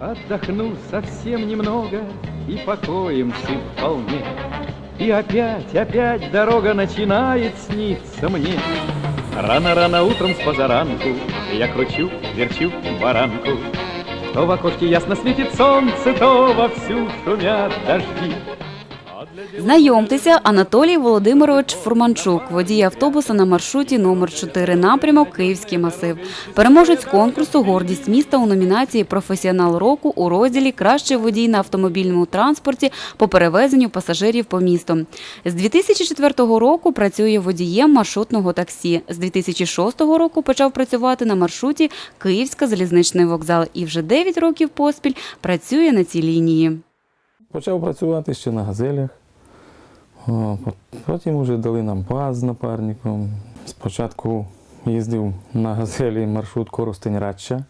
Отдохну совсем немного и покоимся вполне. И опять, опять дорога начинает сниться мне. Рано-рано утром с позаранку я кручу, верчу баранку. То в окошке ясно светит солнце, то вовсю шумят дожди. Знайомтеся, Анатолій Володимирович Фурманчук, водій автобуса на маршруті номер 4 напрямок Київський масив. Переможець конкурсу Гордість міста у номінації Професіонал року у розділі Кращий водій на автомобільному транспорті по перевезенню пасажирів по місту. З 2004 року працює водієм маршрутного таксі. З 2006 року почав працювати на маршруті Київська залізничний вокзал і вже 9 років поспіль працює на цій лінії. Почав працювати ще на газелях. О, Потім вже дали нам паз з напарником. Спочатку їздив на газелі маршрут Коростень Радча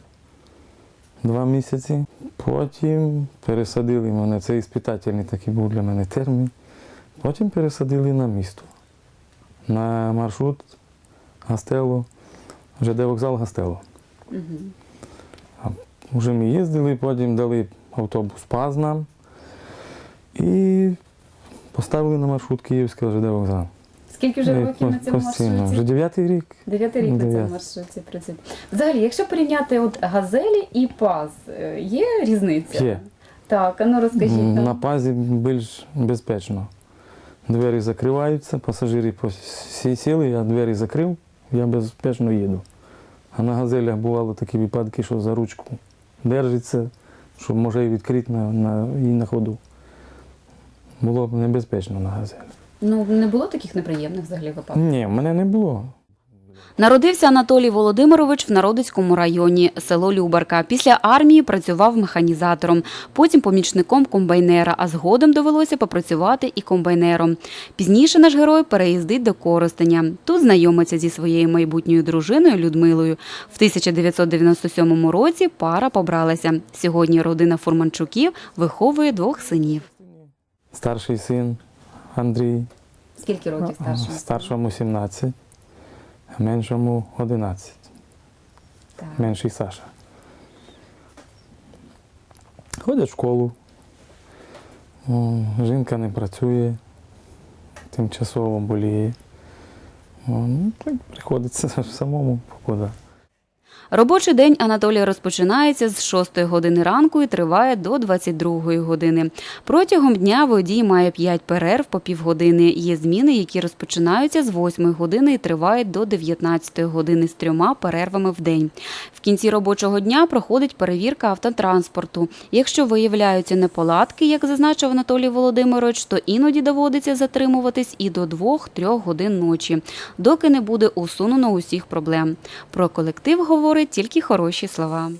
два місяці. Потім пересадили мене, це іспитательний такий був для мене термін. Потім пересадили на місто. На маршрут Гастело, ЖД вокзал Гастело. Вже ми їздили, потім дали автобус ПАЗ нам і поставили на маршрут Київський ЖД вокзал. Скільки вже Е, років на цьому постійно. маршруті? Вже дев'ятий рік. Дев'ятий рік на цьому Дев'ятий. маршруті працює. Взагалі, якщо порівняти от газелі і паз, е, є різниця? Є. Так, а ну розкажіть. М, нам. На пазі більш безпечно. Двері закриваються, пасажири всі сіли, я двері закрив, я безпечно їду. А на газелях бувало такі випадки, що за ручку держиться, що може і відкрити на, на, і на ходу. Було б небезпечно на газелі. Ну не було таких неприємних взагалі випадків. Ні, в мене не було. Народився Анатолій Володимирович в Народицькому районі, село Любарка. Після армії працював механізатором, потім помічником комбайнера, а згодом довелося попрацювати і комбайнером. Пізніше наш герой переїздить до Коростеня. Тут знайомиться зі своєю майбутньою дружиною Людмилою. В 1997 році пара побралася. Сьогодні родина Фурманчуків виховує двох синів. Старший син Андрій, Скільки років старшому? старшому 17, а меншому 11. Так. Менший Саша. Ходять в школу. Жінка не працює, тимчасово боліє. Ну, так приходиться самому покуда. Робочий день Анатолія розпочинається з 6 години ранку і триває до 22 години. Протягом дня водій має 5 перерв по півгодини. Є зміни, які розпочинаються з 8 години і тривають до 19 години з трьома перервами в день. В кінці робочого дня проходить перевірка автотранспорту. Якщо виявляються неполадки, як зазначив Анатолій Володимирович, то іноді доводиться затримуватись і до 2-3 годин ночі, доки не буде усунено усіх проблем. Про колектив говорить тільки хороші слова.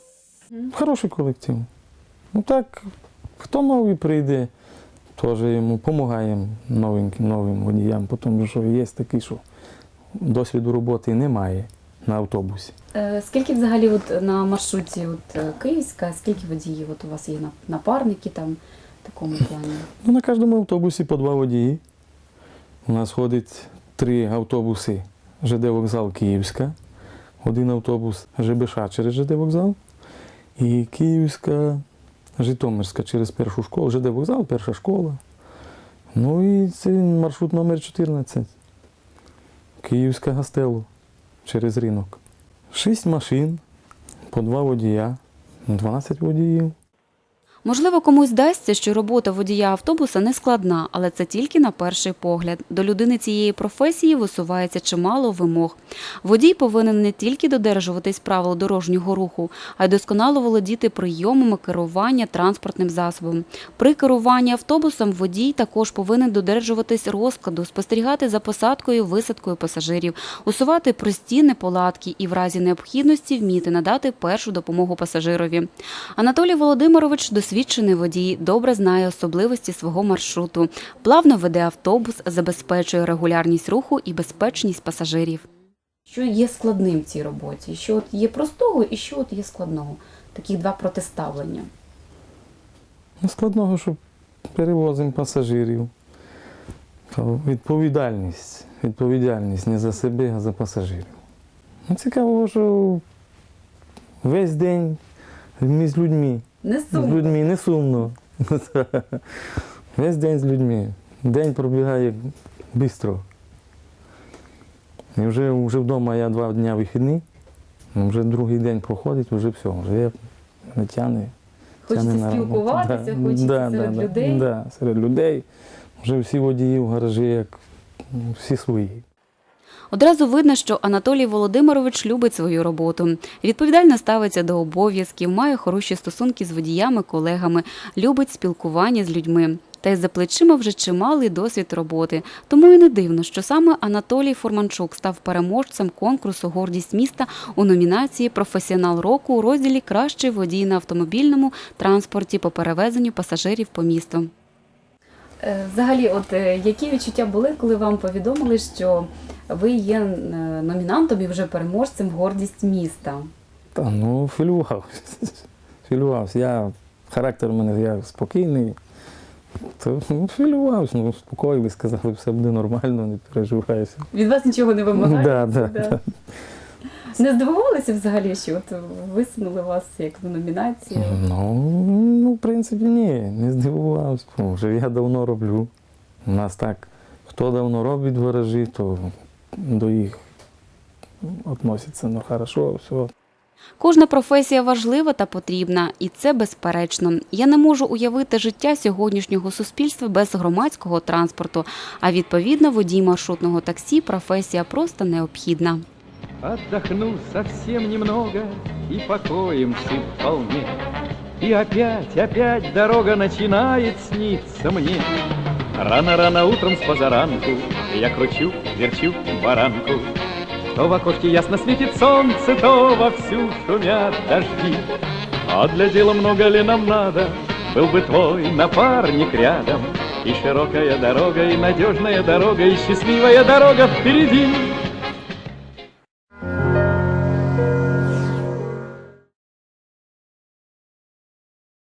Хороший колектив. Ну так, хто новий прийде, теж йому допомагаємо новим, новим водіям, тому що є такі, що досвіду роботи немає на автобусі. Е, Скільки взагалі от на маршруті от, е, Київська, скільки водіїв от у вас є напарники там в такому плані? Ну, на кожному автобусі по два водії. У нас ходить три автобуси ЖД вокзал Київська, один автобус ЖБШ через ЖД вокзал і Київська, Житомирська через першу школу, ЖД вокзал, перша школа. Ну і це маршрут номер 14. Київська Гастело через ринок. Шість машин, по два водія, 12 водіїв. Можливо, комусь здасться, що робота водія автобуса не складна, але це тільки на перший погляд. До людини цієї професії висувається чимало вимог. Водій повинен не тільки додержуватись правил дорожнього руху, а й досконало володіти прийомами керування транспортним засобом. При керуванні автобусом водій також повинен додержуватись розкладу, спостерігати за посадкою, висадкою пасажирів, усувати прості неполадки і в разі необхідності вміти надати першу допомогу пасажирові. Анатолій Володимирович досвідчений водій, добре знає особливості свого маршруту, плавно веде автобус, забезпечує регулярність руху і безпечність пасажирів. Що є складним в цій роботі? Що от є простого і що от є складного? Таких два протиставлення. Ну, складного, що перевозимо пасажирів. Відповідальність. Відповідальність не за себе, а за пасажирів. Ну, цікаво, що весь день ми з людьми Не сумно. З людьми не сумно. Весь день з людьми. День пробігає швидко. І вже, вже вдома я два дні вихідні, вже другий день проходить, вже все, вже я не тягне. Хочеться спілкуватися, Да, хочеться да, серед да, людей. Да, серед людей. Вже всі водії в гаражі, як всі свої. Одразу видно, що Анатолій Володимирович любить свою роботу. Відповідально ставиться до обов'язків, має хороші стосунки з водіями, колегами, любить спілкування з людьми. Та й за плечима вже чималий досвід роботи. Тому і не дивно, що саме Анатолій Форманчук став переможцем конкурсу Гордість міста у номінації Професіонал року у розділі Кращий водій на автомобільному транспорті по перевезенню пасажирів по місту. Е, Взагалі, от е, які відчуття були, коли вам повідомили, що ви є е, номінантом і вже переможцем гордість міста? Та ну, філювався. Філювався. Я, характер у мене я спокійний. То ну, філювався, ну, спокійно сказали, все буде нормально, не переживайся. Від вас нічого не вимагається? Да, да, да? да. Не здивувалися взагалі, що от висунули вас як в номінацію? Ну, ну, в принципі, ні, не здивувався. Вже я давно роблю. У нас так, хто давно робить в гаражі, то до їх відноситься ну, хорошо, все. Кожна професія важлива та потрібна, і це безперечно. Я не можу уявити життя сьогоднішнього суспільства без громадського транспорту, а відповідно водій маршрутного таксі професія просто необхідна. Отдохну совсем немного и покоимся вполне. И опять, опять дорога начинает сниться мне. Рано-рано утром с позаранку я кручу, верчу баранку. То в окошке ясно светит солнце, то вовсю шумят дожди. А для дела много ли нам надо? Был бы твой напарник рядом. И широкая дорога, и надежная дорога, и счастливая дорога впереди.